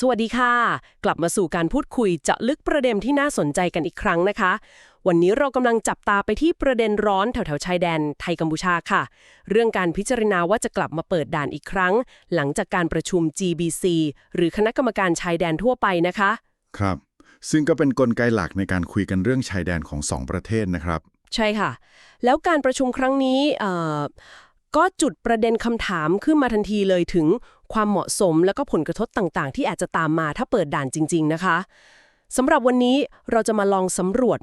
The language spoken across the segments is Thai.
สวัสดีค่ะ กลับมาสู่การพูดคุยเจาะลึกประเด็นที่น่าสนใจกันอีกครั้งนะคะ วันนี้เรากำลังจับตาไปที่ประเด็นร้อนแถวๆชายแดนไทยกัมพูชาค่ะ เรื่องการพิจารณาว่าจะกลับมาเปิดด่านอีกครั้ง หลังจากการประชุม GBC หรือคณะกรรมการชายแดนทั่วไปนะคะ ครับ ซึ่งก็เป็นนกลไกหลักในการคุยกันเรื่องชายแดนของสองประเทศนะครับ ใช่ค่ะ แล้วการประชุมครั้งนี้เอ่อก็จุดประเด็นคำถามขึ้นมาทันทีเลยถึง ความเหมาะสม และก็ผลกระทบต่างๆ ที่อาจจะตามมาถ้าเปิดด่านจริง ๆ นะคะสำหรับวันนี้เราจะมาลองสำรวจ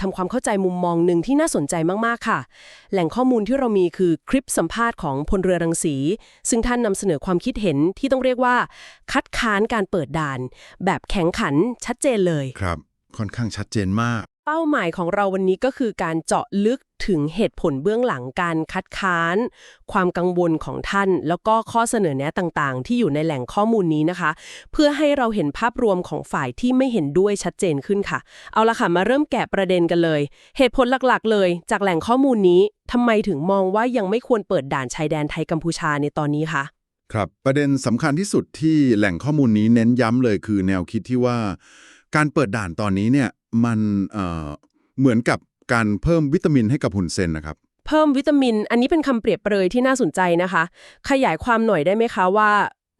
ทำความเข้าใจมุมมองหนึ่งที่น่าสนใจมากๆค่ะ แหล่งข้อมูลที่เรามีคือคลิปสัมภาษณ์ของพลเรือรังสี ซึ่งท่านนำเสนอความคิดเห็นที่ต้องเรียกว่า คัดค้านการเปิดด่าน แบบแข็งขันชัดเจนเลย ครับ ค่อนข้างชัดเจนมาก เป้าหมายของเราวันนี้ก็คือการเจาะลึกถึงเหตุผลเบื้องหลังการคัดค้าน ความกังวลของท่าน แล้วก็ข้อเสนอแนะต่างๆ ที่อยู่ในแหล่งข้อมูลนี้นะคะ เพื่อให้เราเห็นภาพรวมของฝ่ายที่ไม่เห็นด้วยชัดเจนขึ้นค่ะ เอาละค่ะมาเริ่มแกะประเด็นกันเลย เหตุผลหลักๆ เลย จากแหล่งข้อมูลนี้ทำไมถึงมองว่ายังไม่ควรเปิดด่านชายแดนไทยกัมพูชาในตอนนี้คะครับประเด็นสำคัญที่สุดที่แหล่งข้อมูลนี้เน้นย้ำเลยคือแนวคิดที่ว่า การเปิดด่านตอนนี้เนี่ย มันเอ่อเหมือนกับการเพิ่มวิตามินให้กับหุ่นเซนนะครับ เพิ่มวิตามิน อันนี้เป็นคำเปรียบเปรยที่น่าสนใจนะคะ ขยายความหน่อยได้ไหมคะว่า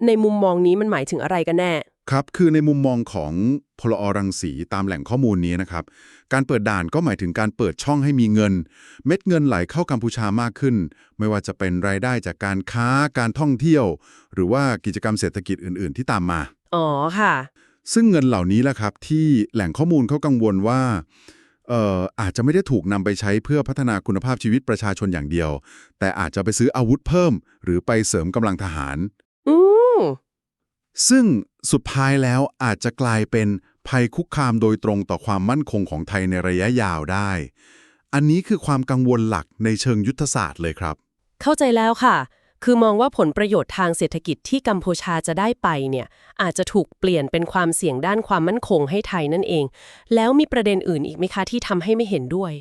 ในมุมมองนี้มันหมายถึงอะไรกันแน่ ครับ คือในมุมมองของพลอรังสีตามแหล่งข้อมูลนี้นะครับ การเปิดด่านก็หมายถึงการเปิดช่องให้มีเงิน เม็ดเงินไหลเข้ากัมพูชามากขึ้น ไม่ว่าจะเป็นรายได้จากการค้าการท่องเที่ยว หรือว่ากิจกรรมเศรษฐกิจอื่น ๆ ที่ตามมา อ๋อค่ะ ซึ่งเงินเหล่านี้แหละครับที่แหล่งข้อมูลเขากังวลว่าเอ่ออาจจะไม่ได้ถูกนำไปใช้เพื่อพัฒนาคุณภาพชีวิตประชาชนอย่างเดียว แต่อาจจะไปซื้ออาวุธเพิ่ม หรือไปเสริมกำลังทหารอืมซึ่งสุดท้ายแล้วอาจจะกลายเป็นภัยคุกคามโดยตรงต่อความมั่นคงของไทยในระยะยาวได้ อันนี้คือความกังวลหลักในเชิงยุทธศาสตร์เลยครับ เข้าใจแล้วค่ะ คือมองว่าผลประโยชน์ทางเศรษฐกิจที่กัมพูชาจะได้ไปเนี่ยอาจจะถูกเปลี่ยนเป็นความเสี่ยงด้านความมั่นคงให้ไทยนั่นเอง แล้วมีประเด็นอื่นอีกไหมคะที่ทำให้ไม่เห็นด้วย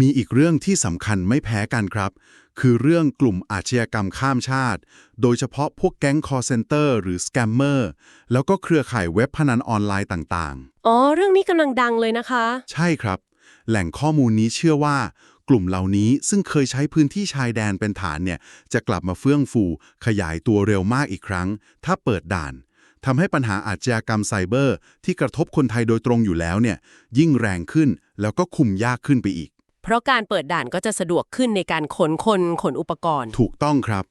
มีอีกเรื่องที่สำคัญไม่แพ้กันครับ คือเรื่องกลุ่มอาชญากรรมข้ามชาติ โดยเฉพาะพวกแก๊งคอร์เซนเตอร์หรือสแกมเมอร์แล้วก็เครือข่ายเว็บพนันออนไลน์ต่างอ๋อ เรื่องนี้กำลังดังเลยนะคะๆใช่ครับ แหล่งข้อมูลนี้เชื่อว่า กลุ่มเหล่านี้ซึ่งเคยใช้พื้นที่ชายแดนเป็นฐานเนี่ยจะกลับมาเฟื่องฟู ขยายตัวเร็วมากอีกครั้ง ถ้าเปิดด่านทำให้ปัญหาอาชญากรรมไซเบอร์ ที่กระทบคนไทยโดยตรงอยู่แล้วเนี่ยยิ่งแรงขึ้นแล้วก็คุมยากขึ้นไปอีก เพราะการเปิดด่านก็จะสะดวกขึ้นในการขนคนขนอุปกรณ์ ถูกต้องครับ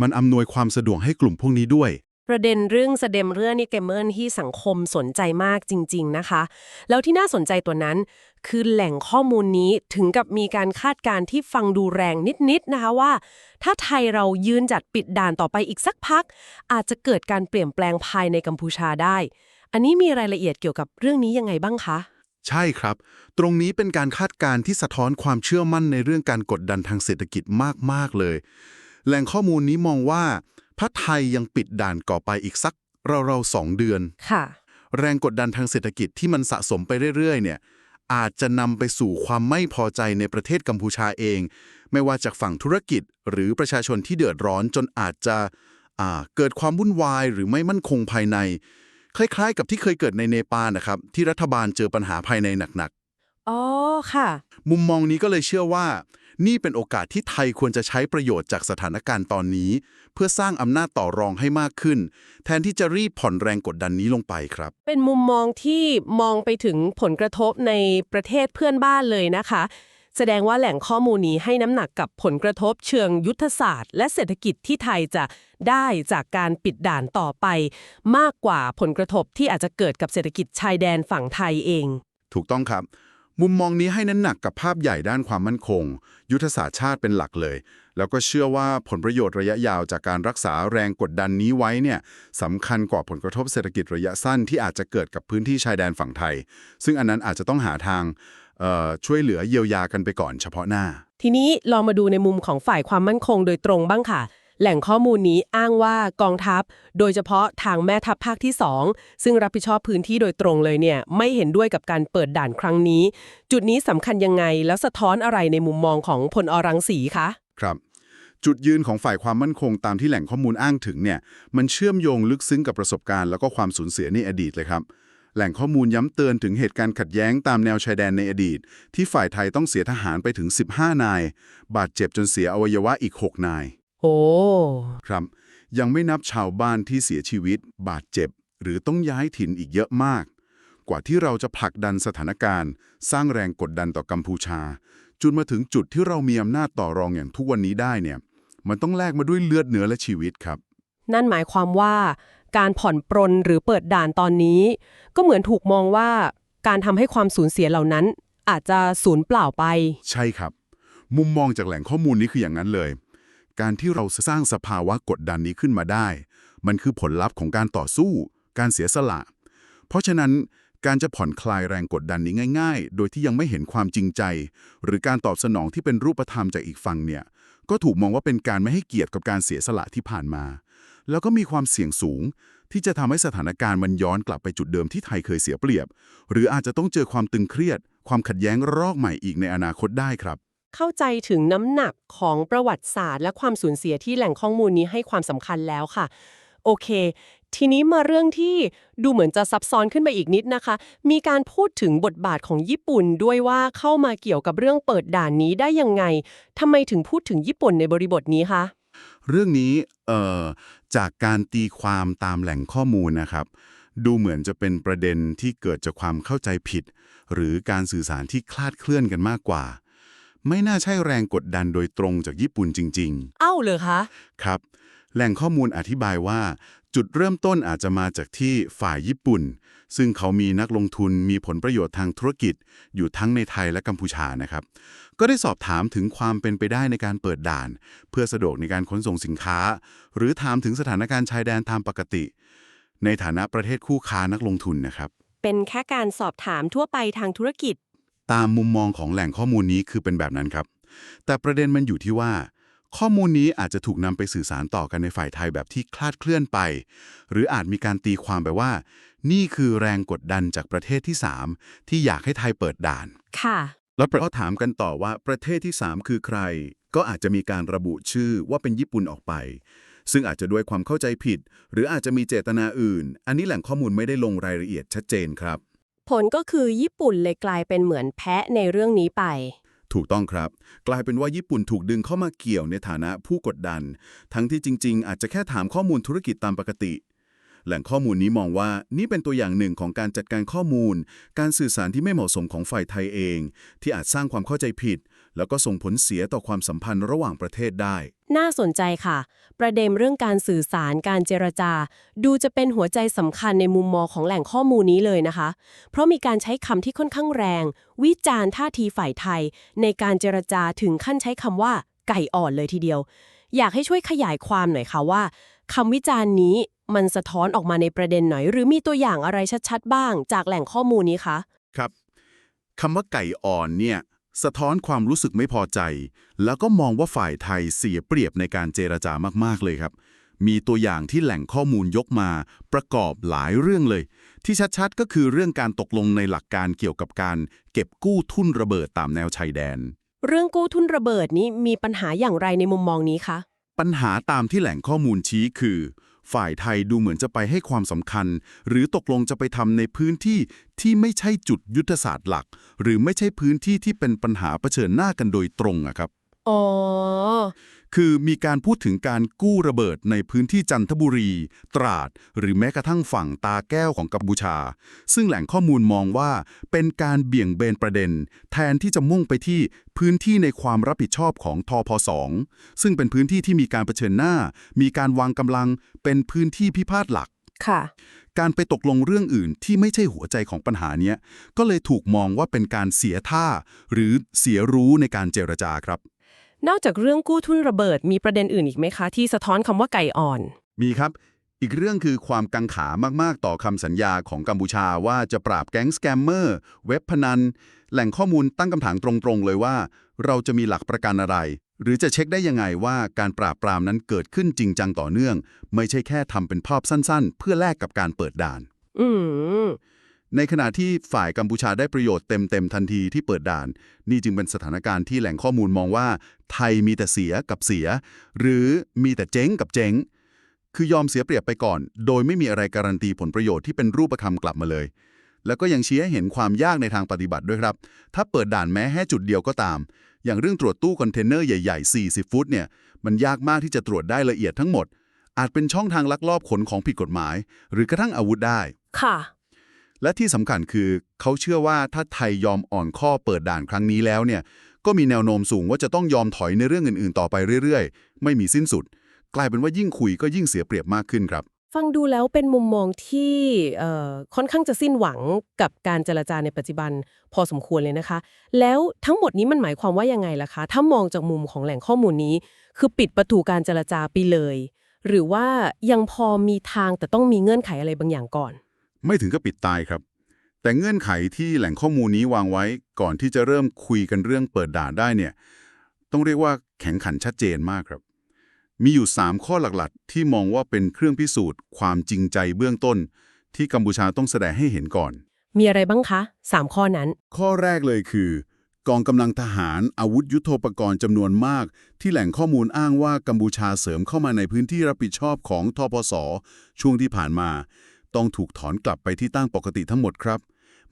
มันอำนวยความสะดวกให้กลุ่มพวกนี้ด้วย ประเด็นเรื่องสเดมเรื่องนี่เกมเมอร์ที่สังคมสนใจมากจริง ๆนะคะ แล้วที่น่าสนใจตัวนั้น คือแหล่งข้อมูลนี้ถึงกับมีการคาดการณ์ที่ฟังดูแรงนิด ๆ นะคะว่า ถ้าไทยเรายืนจัดปิดด่านต่อไปอีกสักพัก อาจจะเกิดการเปลี่ยนแปลงภายในกัมพูชาได้ อันนี้มีรายละเอียดเกี่ยวกับเรื่องนี้ยังไงบ้างคะใช่ครับ ตรงนี้เป็นการคาดการณ์ที่สะท้อนความเชื่อมั่นในเรื่องการกดดันทางเศรษฐกิจมาก ๆ เลย แหล่งข้อมูลนี้มองว่า ถ้าไทยยังปิดด่านก่อไปอีกสักเราๆสองเดือน ค่ะ แรงกดดันทางเศรษฐกิจที่มันสะสมไปเรื่อยๆ เนี่ย อาจจะนำไปสู่ความไม่พอใจในประเทศกัมพูชาเอง ไม่ว่าจากฝั่งธุรกิจหรือประชาชนที่เดือดร้อนจนอาจจะอ่าเกิดความวุ่นวายหรือไม่มั่นคงภายใน คล้ายๆ กับที่เคยเกิดในเนปาลนะครับ ที่รัฐบาลเจอปัญหาภายในหนักอ๋อค่ะๆมุมมองนี้ก็เลยเชื่อว่า นี่เป็นโอกาสที่ไทยควรจะใช้ประโยชน์จากสถานการณ์ตอนนี้ เพื่อสร้างอำนาจต่อรองให้มากขึ้น แทนที่จะรีบผ่อนแรงกดดันนี้ลงไปครับ เป็นมุมมองที่มองไปถึงผลกระทบในประเทศเพื่อนบ้านเลยนะคะ แสดงว่าแหล่งข้อมูลนี้ให้น้ำหนักกับผลกระทบเชิงยุทธศาสตร์ และเศรษฐกิจที่ไทยจะได้จากการปิดด่านต่อไป มากกว่าผลกระทบที่อาจจะเกิดกับเศรษฐกิจชายแดนฝั่งไทยเอง ถูกต้องครับ มุมมองนี้ให้น้ำหนักกับภาพใหญ่ด้านความมั่นคง ยุทธศาสตร์ชาติเป็นหลักเลย แล้วก็เชื่อว่าผลประโยชน์ระยะยาวจากการรักษาแรงกดดันนี้ไว้เนี่ยสำคัญกว่าผลกระทบเศรษฐกิจระยะสั้นที่อาจจะเกิดกับพื้นที่ชายแดนฝั่งไทย ซึ่งอันนั้นอาจจะต้องหาทางช่วยเหลือเยียวยากันไปก่อนเฉพาะหน้า ทีนี้ลองมาดูในมุมของฝ่ายความมั่นคงโดยตรงบ้างค่ะ แหล่งข้อมูลนี้อ้างว่ากองทัพ โดยเฉพาะทางแม่ทัพภาคที่ 2 ซึ่งรับผิดชอบพื้นที่โดยตรงเลยเนี่ยไม่เห็นด้วยกับการเปิดด่านครั้งนี้ จุดนี้สำคัญยังไงแล้วสะท้อนอะไรในมุมมองของพลอรังสีคะครับจุดยืนของฝ่ายความมั่นคงตามที่แหล่งข้อมูลอ้างถึงเนี่ยมันเชื่อมโยงลึกซึ้งกับประสบการณ์แล้วก็ความสูญเสียในอดีตเลยครับ แหล่งข้อมูลย้ำเตือนถึงเหตุการณ์ขัดแย้งตามแนวชายแดนในอดีต ที่ฝ่ายไทยต้องเสียทหารไปถึง 15 นาย บาดเจ็บจนเสียอวัยวะอีก 6 นาย โอ้ครับ ยังไม่นับชาวบ้านที่เสียชีวิต บาดเจ็บ หรือต้องย้ายถิ่นอีกเยอะมาก กว่าที่เราจะผลักดันสถานการณ์ สร้างแรงกดดันต่อกัมพูชา จนมาถึงจุดที่เรามีอำนาจต่อรองอย่างทุกวันนี้ได้เนี่ย มันต้องแลกมาด้วยเลือดเนื้อและชีวิตครับ นั่นหมายความว่า การผ่อนปรนหรือเปิดด่านตอนนี้ ก็เหมือนถูกมองว่าการทำให้ความสูญเสียเหล่านั้น อาจจะสูญเปล่าไป ใช่ครับ มุมมองจากแหล่งข้อมูลนี้คืออย่างนั้นเลย การที่เราสร้างสภาวะกดดันนี้ขึ้นมาได้ มันคือผลลัพธ์ของการต่อสู้ การเสียสละ เพราะฉะนั้นการจะผ่อนคลายแรงกดดันนี้ง่าย ๆ โดยที่ยังไม่เห็นความจริงใจ หรือการตอบสนองที่เป็นรูปธรรมจากอีกฝั่งเนี่ย ก็ถูกมองว่าเป็นการไม่ให้เกียรติกับการเสียสละที่ผ่านมา แล้วก็มีความเสี่ยงสูง ที่จะทำให้สถานการณ์มันย้อนกลับไปจุดเดิมที่ไทยเคยเสียเปรียบ หรืออาจจะต้องเจอความตึงเครียด ความขัดแย้งรอกใหม่อีกในอนาคตได้ครับ เข้าใจถึงน้ำหนักของประวัติศาสตร์ และความสูญเสียที่แหล่งข้อมูลนี้ให้ความสำคัญแล้วค่ะ โอเค ทีนี้มาเรื่องที่ดูเหมือนจะซับซ้อนขึ้นไปอีกนิดนะคะ มีการพูดถึงบทบาทของญี่ปุ่นด้วยว่าเข้ามาเกี่ยวกับเรื่องเปิดด่านนี้ได้ยังไงทำไมถึงพูดถึงญี่ปุ่นในบริบทนี้คะเรื่องนี้เอ่อจากการตีความตามแหล่งข้อมูลนะครับ ดูเหมือนจะเป็นประเด็นที่เกิดจากความเข้าใจผิด หรือการสื่อสารที่คลาดเคลื่อนกันมากกว่า ไม่น่าใช่แรงกดดันโดยตรงจากญี่ปุ่นจริงเอ้าเลยคะๆครับ แหล่งข้อมูลอธิบายว่า จุดเริ่มต้นอาจจะมาจากที่ฝ่ายญี่ปุ่น ซึ่งเขามีนักลงทุนมีผลประโยชน์ทางธุรกิจ อยู่ทั้งในไทยและกัมพูชานะครับ ก็ได้สอบถามถึงความเป็นไปได้ในการเปิดด่าน เพื่อสะดวกในการขนส่งสินค้า หรือถามถึงสถานการณ์ชายแดนตามปกติ ในฐานะประเทศคู่ค้านักลงทุนนะครับ เป็นแค่การสอบถามทั่วไปทางธุรกิจ ตามมุมมองของแหล่งข้อมูลนี้คือเป็นแบบนั้นครับ แต่ประเด็นมันอยู่ที่ว่า ข้อมูลนี้อาจจะถูกนำไปสื่อสารต่อกันในฝ่ายไทยแบบที่คลาดเคลื่อนไป หรืออาจมีการตีความไปว่า นี่คือแรงกดดันจากประเทศที่ 3 ที่อยากให้ไทยเปิดด่าน ค่ะ แล้วเราถามกันต่อว่าประเทศที่ 3 คือใคร ก็อาจจะมีการระบุชื่อว่าเป็นญี่ปุ่นออกไป ซึ่งอาจจะด้วยความเข้าใจผิด หรืออาจจะมีเจตนาอื่น อันนี้แหล่งข้อมูลไม่ได้ลงรายละเอียดชัดเจนครับ ผลก็คือญี่ปุ่นเลยกลายเป็นเหมือนแพะในเรื่องนี้ไป ถูกต้องครับ กลายเป็นว่าญี่ปุ่นถูกดึงเข้ามาเกี่ยวในฐานะผู้กดดัน ทั้งที่จริง ๆ อาจจะแค่ถามข้อมูลธุรกิจตามปกติ แหล่งข้อมูลนี้มองว่านี่เป็นตัวอย่างหนึ่งของการจัดการข้อมูล การสื่อสารที่ไม่เหมาะสมของฝ่ายไทยเอง ที่อาจสร้างความเข้าใจผิด แล้วก็ส่งผลเสียต่อความสัมพันธ์ระหว่างประเทศได้ น่าสนใจค่ะ ประเด็นเรื่องการสื่อสารการเจรจา ดูจะเป็นหัวใจสำคัญในมุมมองของแหล่งข้อมูลนี้เลยนะคะ เพราะมีการใช้คำที่ค่อนข้างแรง วิจารณ์ท่าทีฝ่ายไทย ในการเจรจาถึงขั้นใช้คำว่า ไก่อ่อนเลยทีเดียว อยากให้ช่วยขยายความหน่อยค่ะว่าคำวิจารณ์นี้มันสะท้อนออกมาในประเด็นไหน หรือมีตัวอย่างอะไรชัดๆ บ้าง จากแหล่งข้อมูลนี้คะ ครับคำว่าไก่อ่อนเนี่ย สะท้อนความรู้สึกไม่พอใจ แล้วก็มองว่าฝ่ายไทยเสียเปรียบในการเจรจามาก ๆ เลยครับ มีตัวอย่างที่แหล่งข้อมูลยกมาประกอบหลายเรื่องเลย ที่ชัดๆ ก็คือเรื่องการตกลงในหลักการเกี่ยวกับการเก็บกู้ทุนระเบิดตามแนวชายแดน เรื่องกู้ทุนระเบิดนี้มีปัญหาอย่างไรในมุมมองนี้คะ ปัญหาตามที่แหล่งข้อมูลชี้คือ ฝ่ายไทยดูเหมือนจะไปให้ความสำคัญ หรือตกลงจะไปทำในพื้นที่ที่ไม่ใช่จุดยุทธศาสตร์หลัก หรือไม่ใช่พื้นที่ที่เป็นปัญหาเผชิญหน้ากันโดยตรงอะครับ อ๋อ คือมีการพูดถึงการกู้ระเบิดในพื้นที่จันทบุรี ตราด หรือแม้กระทั่งฝั่งตาแก้วของกัมพูชา ซึ่งแหล่งข้อมูลมองว่าเป็นการเบี่ยงเบนประเด็น แทนที่จะมุ่งไปที่พื้นที่ในความรับผิดชอบของทพ2ซึ่งเป็นพื้นที่ที่มีการเผชิญหน้า มีการวางกำลัง เป็นพื้นที่พิพาทหลักค่ะการไปตกลงเรื่องอื่นที่ไม่ใช่หัวใจของปัญหาเนี้ย ก็เลยถูกมองว่าเป็นการเสียท่า หรือเสียรู้ในการเจรจาครับ นอกจากเรื่องกู้ทุนระเบิดมีประเด็นอื่นอีกไหมคะ ที่สะท้อนคำว่าไก่อ่อน มีครับ อีกเรื่องคือความกังขามาก ๆ ต่อคำสัญญาของกัมพูชาว่าจะปราบแก๊งสแกมเมอร์ เว็บพนัน แหล่งข้อมูลตั้งคำถามตรงๆ เลยว่า เราจะมีหลักประกันอะไร หรือจะเช็คได้ยังไงว่าการปราบปรามนั้นเกิดขึ้นจริงจังต่อเนื่อง ไม่ใช่แค่ทำเป็นภาพสั้นๆ เพื่อแลกกับการเปิดด่าน อืม ในขณะที่ฝ่ายกัมพูชาได้ประโยชน์เต็มๆทันทีที่เปิดด่าน นี่จึงเป็นสถานการณ์ที่แหล่งข้อมูลมองว่า ไทยมีแต่เสียกับเสีย หรือมีแต่เจ๊งกับเจ๊ง คือยอมเสียเปรียบไปก่อน โดยไม่มีอะไรการันตีผลประโยชน์ที่เป็นรูปธรรมกลับมาเลย แล้วก็ยังชี้ให้เห็นความยากในทางปฏิบัติด้วยครับ ถ้าเปิดด่านแม้แค่จุดเดียวก็ตาม อย่างเรื่องตรวจตู้คอนเทนเนอร์ใหญ่ๆ 40 ฟุตเนี่ยมันยากมากที่จะตรวจได้ละเอียดทั้งหมด อาจเป็นช่องทางลักลอบขนของผิดกฎหมาย หรือกระทั่งอาวุธได้ค่ะ และที่สำคัญคือเขาเชื่อว่าถ้าไทยยอมอ่อนข้อเปิดด่านครั้งนี้แล้วเนี่ยก็มีแนวโน้มสูงว่าจะต้องยอมถอยในเรื่องอื่นๆ ต่อไปเรื่อยๆ ไม่มีสิ้นสุด กลายเป็นว่ายิ่งคุยก็ยิ่งเสียเปรียบมากขึ้นครับ ฟังดูแล้วเป็นมุมมองที่ค่อนข้างจะสิ้นหวังกับการเจรจาในปัจจุบันพอสมควรเลยนะคะ แล้วทั้งหมดนี้มันหมายความว่ายังไงล่ะคะ ถ้ามองจากมุมของแหล่งข้อมูลนี้ คือปิดประตูการเจรจาไปเลย หรือว่ายังพอมีทางแต่ต้องมีเงื่อนไขอะไรบางอย่างก่อน ไม่ถึงกับปิดตายครับ แต่เงื่อนไขที่แหล่งข้อมูลนี้วางไว้ก่อนที่จะเริ่มคุยกันเรื่องเปิดด่านได้เนี่ย ต้องเรียกว่าแข็งขันชัดเจนมากครับ มีอยู่ 3 ข้อหลักๆ ที่มองว่าเป็นเครื่องพิสูจน์ ความจริงใจเบื้องต้น ที่กัมพูชาต้องแสดงให้เห็นก่อน มีอะไรบ้างคะสามข้อนั้น ข้อแรกเลยคือ กองกำลังทหารอาวุธยุโทโธปกรณ์จำนวนมาก ที่แหล่งข้อมูลอ้างว่ากัมพูชาเสริมเข้ามาในพื้นที่รับผิดชอบของทปสช่วงที่ผ่านมา ต้องถูกถอนกลับไปที่ตั้งปกติทั้งหมดครับ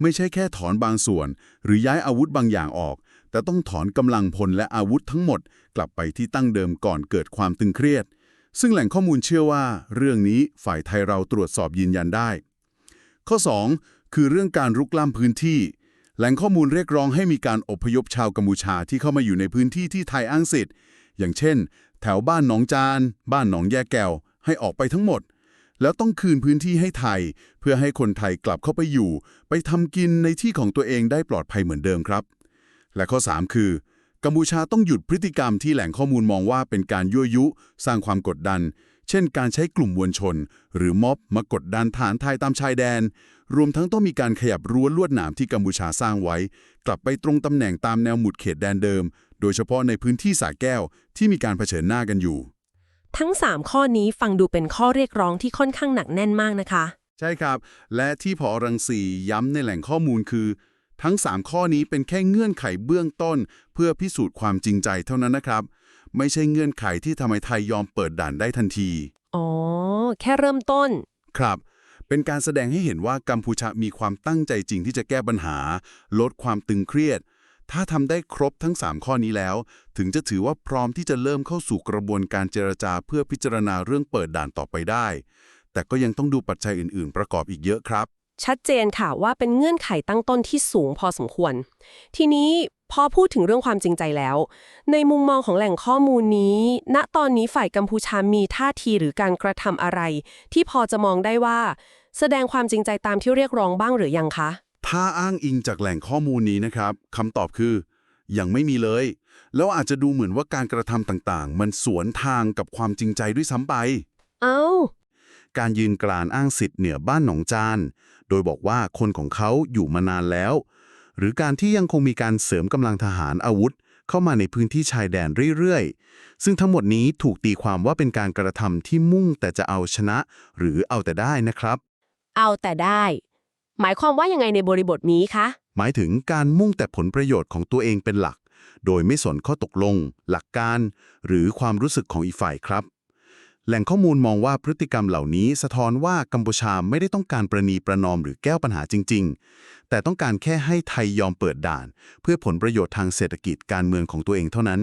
ไม่ใช่แค่ถอนบางส่วน หรือย้ายอาวุธบางอย่างออก แต่ต้องถอนกำลังพลและอาวุธทั้งหมด กลับไปที่ตั้งเดิมก่อนเกิดความตึงเครียด ซึ่งแหล่งข้อมูลเชื่อว่า เรื่องนี้ฝ่ายไทยเราตรวจสอบยืนยันได้ ข้อ 2 คือเรื่องการรุกล้ำพื้นที่ แหล่งข้อมูลเรียกร้องให้มีการอพยพชาวกัมพูชาที่เข้ามาอยู่ในพื้นที่ที่ไทยอ้างสิทธิ์ อย่างเช่น แถวบ้านหนองจาน บ้านหนองแยแก้วให้ออกไปทั้งหมด แล้วต้องคืนพื้นที่ให้ไทย เพื่อให้คนไทยกลับเข้าไปอยู่ ไปทำกินในที่ของตัวเองได้ปลอดภัยเหมือนเดิมครับ และข้อ 3 คือกัมพูชาต้องหยุดพฤติกรรมที่แหล่งข้อมูลมองว่าเป็นการยั่วยุ สร้างความกดดัน เช่น การใช้กลุ่มมวลชน หรือม็อบมากดดันฐานไทยตามชายแดน รวมทั้งต้องมีการขยับรั้วลวดหนามที่กัมพูชาสร้างไว้ กลับไปตรงตำแหน่งตามแนวหมุดเขตแดนเดิม โดยเฉพาะในพื้นที่สาแก้วที่มีการเผชิญหน้ากันอยู่ ทั้ง 3 ข้อนี้ฟังดูเป็นข้อเรียกร้องที่ค่อนข้างหนักแน่นมากนะคะ ใช่ครับ และที่พอรังสีย้ำในแหล่งข้อมูลคือ ทั้ง 3 ข้อนี้เป็นแค่เงื่อนไขเบื้องต้น เพื่อพิสูจน์ความจริงใจเท่านั้นนะครับ ไม่ใช่เงื่อนไขที่ทำให้ไทยยอมเปิดด่านได้ทันที อ๋อ แค่เริ่มต้น ครับเป็นการแสดงให้เห็นว่ากัมพูชามีความตั้งใจจริงที่จะแก้ปัญหา ลดความตึงเครียด ถ้าทำได้ครบทั้ง 3 ข้อนี้แล้ว ถึงจะถือว่าพร้อมที่จะเริ่มเข้าสู่กระบวนการเจรจาเพื่อพิจารณาเรื่องเปิดด่านต่อไปได้ แต่ก็ยังต้องดูปัจจัยอื่น ๆ ประกอบอีกเยอะครับ ชัดเจนค่ะว่าเป็นเงื่อนไขตั้งต้นที่สูงพอสมควร ทีนี้พอพูดถึงเรื่องความจริงใจแล้ว ในมุมมองของแหล่งข้อมูลนี้ ณตอนนี้ฝ่ายกัมพูชามีท่าทีหรือการกระทำอะไร ที่พอจะมองได้ว่า แสดงความจริงใจตามที่เรียกร้องบ้างหรือยังคะ ถ้าอ้างอิงจากแหล่งข้อมูลนี้นะครับคำตอบคือ ยังไม่มีเลย แล้วอาจจะดูเหมือนว่าการกระทำต่างๆ มันสวนทางกับความจริงใจด้วยซ้ำไป เอ้า การยืนกรานอ้างสิทธิ์เหนือบ้านหนองจาน โดยบอกว่าคนของเขาอยู่มานานแล้ว หรือการที่ยังคงมีการเสริมกำลังทหารอาวุธ เข้ามาในพื้นที่ชายแดนเรื่อยๆ ซึ่งทั้งหมดนี้ถูกตีความว่าเป็นการกระทำที่มุ่งแต่จะเอาชนะ หรือเอาแต่ได้นะครับ เอาแต่ได้ หมายความว่ายังไงในบริบทนี้คะ หมายถึงการมุ่งแต่ผลประโยชน์ของตัวเองเป็นหลัก โดยไม่สนข้อตกลง หลักการ หรือความรู้สึกของอีกฝ่ายครับ แหล่งข้อมูลมองว่าพฤติกรรมเหล่านี้ สะท้อนว่ากัมพูชาไม่ได้ต้องการประนีประนอมหรือแก้ปัญหาจริง ๆ แต่ต้องการแค่ให้ไทยยอมเปิดด่าน เพื่อผลประโยชน์ทางเศรษฐกิจการเมืองของตัวเองเท่านั้น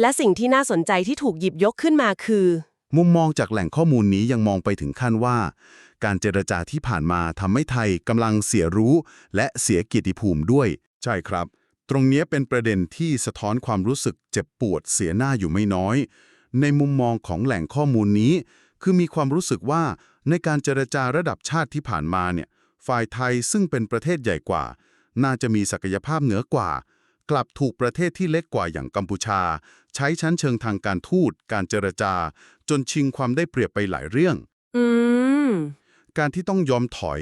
และสิ่งที่น่าสนใจที่ถูกหยิบยกขึ้นมาคือ มุมมองจากแหล่งข้อมูลนี้ยังมองไปถึงขั้นว่า การเจรจาที่ผ่านมาทำให้ไทยกำลังเสียรู้ และเสียเกียรติภูมิด้วย ใช่ครับ ตรงนี้เป็นประเด็นที่สะท้อนความรู้สึกเจ็บปวดเสียหน้าอยู่ไม่น้อย ในมุมมองของแหล่งข้อมูลนี้ คือมีความรู้สึกว่าในการเจรจาระดับชาติที่ผ่านมาเนี่ยฝ่ายไทยซึ่งเป็นประเทศใหญ่กว่า น่าจะมีศักยภาพเหนือกว่า กลับถูกประเทศที่เล็กกว่าอย่างกัมพูชา ใช้ชั้นเชิงทางการทูต การเจรจา จนชิงความได้เปรียบไปหลายเรื่อง อืม การที่ต้องยอมถอย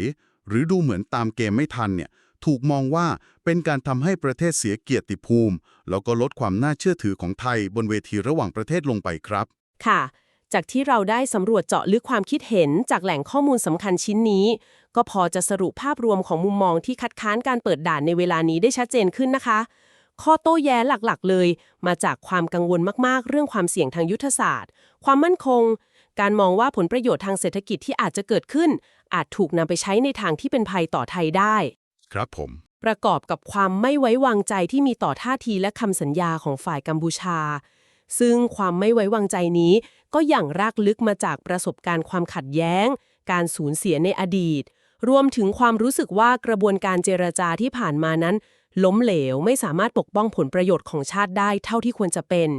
หรือดูเหมือนตามเกมไม่ทันเนี่ย ถูกมองว่าเป็นการทำให้ประเทศเสียเกียรติภูมิ แล้วก็ลดความน่าเชื่อถือของไทยบนเวทีระหว่างประเทศลงไปครับ ค่ะ จากที่เราได้สำรวจเจาะลึกความคิดเห็นจากแหล่งข้อมูลสำคัญชิ้นนี้ ก็พอจะสรุปภาพรวมของมุมมองที่คัดค้านการเปิดด่านในเวลานี้ได้ชัดเจนขึ้นนะคะ ข้อโต้แย้หลักๆ เลย มาจากความกังวลมากๆ เรื่องความเสี่ยงทางยุทธศาสตร์ ความมั่นคง การมองว่าผลประโยชน์ทางเศรษฐกิจที่อาจจะเกิดขึ้น อาจถูกนำไปใช้ในทางที่เป็นภัยต่อไทยได้ ครับผม ประกอบกับความไม่ไว้วางใจที่มีต่อท่าทีและคำสัญญาของฝ่ายกัมพูชา ซึ่งความไม่ไว้วางใจนี้ ก็อย่างรากลึกมาจากประสบการณ์ความขัดแย้ง การสูญเสียในอดีต รวมถึงความรู้สึกว่ากระบวนการเจรจาที่ผ่านมานั้น ล้มเหลวไม่สามารถปกป้องผลประโยชน์ของชาติได้เท่าที่ควรจะเป็น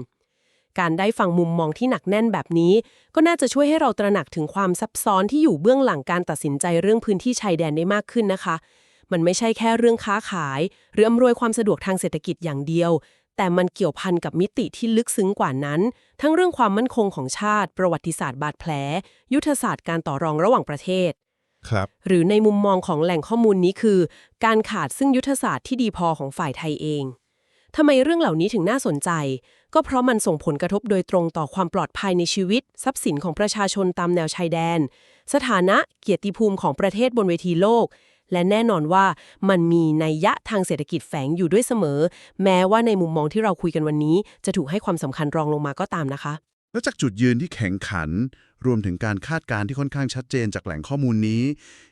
การได้ฟังมุมมองที่หนักแน่นแบบนี้ ก็น่าจะช่วยให้เราตระหนักถึงความซับซ้อนที่อยู่เบื้องหลังการตัดสินใจเรื่องพื้นที่ชายแดนได้มากขึ้นนะคะ มันไม่ใช่แค่เรื่องค้าขาย หรืออำนวยความสะดวกทางเศรษฐกิจอย่างเดียว แต่มันเกี่ยวพันกับมิติที่ลึกซึ้งกว่านั้น ทั้งเรื่องความมั่นคงของชาติ ประวัติศาสตร์บาดแผล ยุทธศาสตร์การต่อรองระหว่างประเทศ ครับหรือในมุมมองของแหล่งข้อมูลนี้คือ การขาดซึ่งยุทธศาสตร์ที่ดีพอของฝ่ายไทยเองทำไมเรื่องเหล่านี้ถึงน่าสนใจ ก็เพราะมันส่งผลกระทบโดยตรงต่อความปลอดภัยในชีวิต ทรัพย์สินของประชาชนตามแนวชายแดน สถานะเกียรติภูมิของประเทศบนเวทีโลก และแน่นอนว่ามันมีนัยยะทางเศรษฐกิจแฝงอยู่ด้วยเสมอ แม้ว่าในมุมมองที่เราคุยกันวันนี้ จะถูกให้ความสำคัญรองลงมาก็ตามนะคะ แล้วจากจุดยืนที่แข็งขัน รวมถึงการคาดการณ์ที่ค่อนข้างชัดเจนจากแหล่งข้อมูลนี้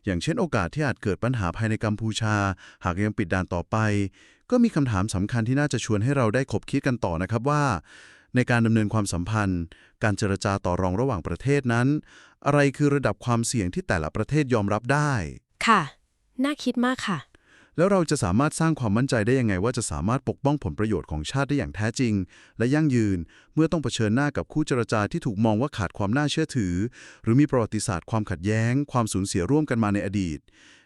อย่างเช่นโอกาสที่อาจเกิดปัญหาภายในกัมพูชา หากยังปิดด่านต่อไป ก็มีคำถามสำคัญที่น่าจะชวนให้เราได้คบคิดกันต่อนะครับว่า ในการดำเนินความสัมพันธ์ การเจรจาต่อรองระหว่างประเทศนั้น อะไรคือระดับความเสี่ยงที่แต่ละประเทศยอมรับได้ ค่ะ น่าคิดมากค่ะ แล้วเราจะสามารถสร้างความมั่นใจได้ยังไง ว่าจะสามารถปกป้องผลประโยชน์ของชาติได้อย่างแท้จริง และยั่งยืน เมื่อต้องเผชิญหน้ากับคู่เจรจาที่ถูกมองว่าขาดความน่าเชื่อถือ หรือมีประวัติศาสตร์ความขัดแย้ง ความสูญเสียร่วมกันมาในอดีต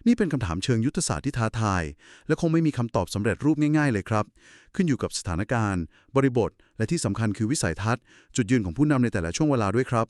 นี่เป็นคำถามเชิงยุทธศาสตร์ที่ท้าทาย และคงไม่มีคำตอบสำเร็จรูปง่าย ๆ เลยครับ ขึ้นอยู่กับสถานการณ์ บริบท และที่สำคัญคือวิสัยทัศน์ จุดยืนของผู้นำในแต่ละช่วงเวลาด้วยครับ